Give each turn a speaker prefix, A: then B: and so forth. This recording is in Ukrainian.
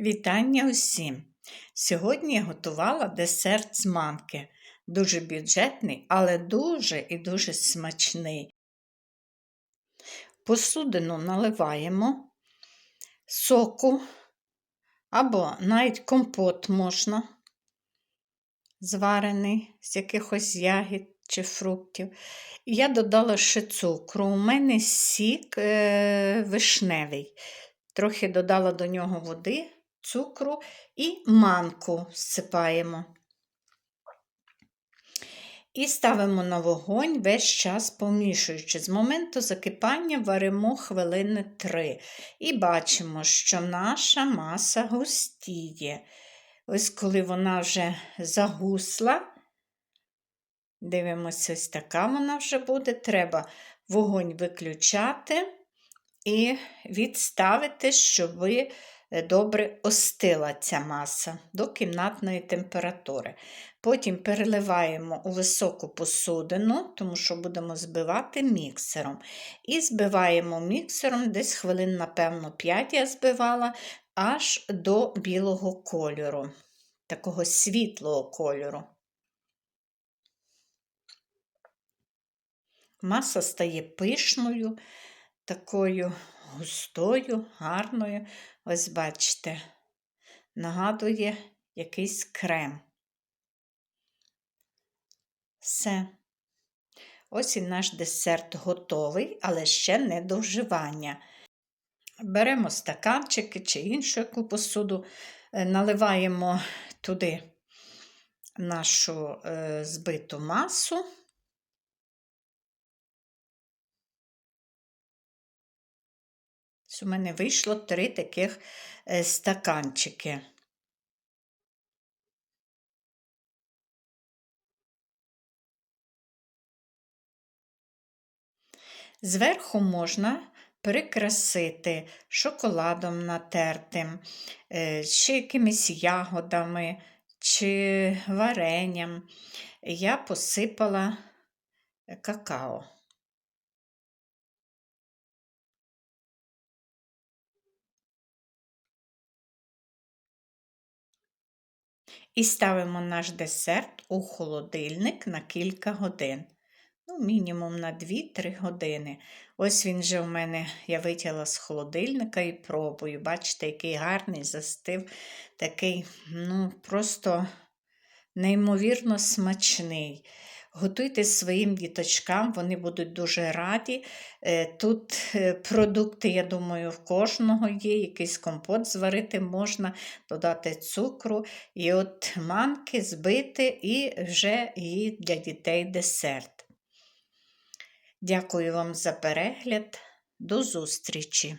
A: Вітання усім! Сьогодні я готувала десерт з манки. Дуже бюджетний, але дуже і дуже смачний. Посудину наливаємо соку або навіть компот можна, зварений з якихось ягід чи фруктів. Я додала ще цукру. У мене сік е, вишневий. Трохи додала до нього води цукру і манку всипаємо. І ставимо на вогонь весь час помішуючи. З моменту закипання варимо хвилини 3. І бачимо, що наша маса густіє. Ось коли вона вже загусла, дивимося, ось така вона вже буде. Треба вогонь виключати і відставити, щоб ви добре остила ця маса до кімнатної температури. Потім переливаємо у високу посудину, тому що будемо збивати міксером. І збиваємо міксером десь хвилин, напевно, 5 я збивала, аж до білого кольору, такого світлого кольору. Маса стає пишною, такою густою, гарною. Ось бачите, нагадує якийсь крем. Все. Ось і наш десерт готовий, але ще не до вживання. Беремо стаканчики чи іншу яку посуду, е, наливаємо туди нашу е, збиту масу. У мене вийшло три таких е, стаканчики. Зверху можна прикрасити шоколадом натертим, е, чи якимись ягодами, чи варенням. Я посипала какао. І ставимо наш десерт у холодильник на кілька годин. Ну, Мінімум на 2-3 години. Ось він же в мене, я витягла з холодильника і пробую. Бачите, який гарний застив, такий, ну, просто неймовірно смачний. Готуйте своїм діточкам, вони будуть дуже раді. Е, тут е, продукти, я думаю, в кожного є, якийсь компот зварити можна, додати цукру, і от манки збити і вже і для дітей десерт. Дякую вам за перегляд. До зустрічі!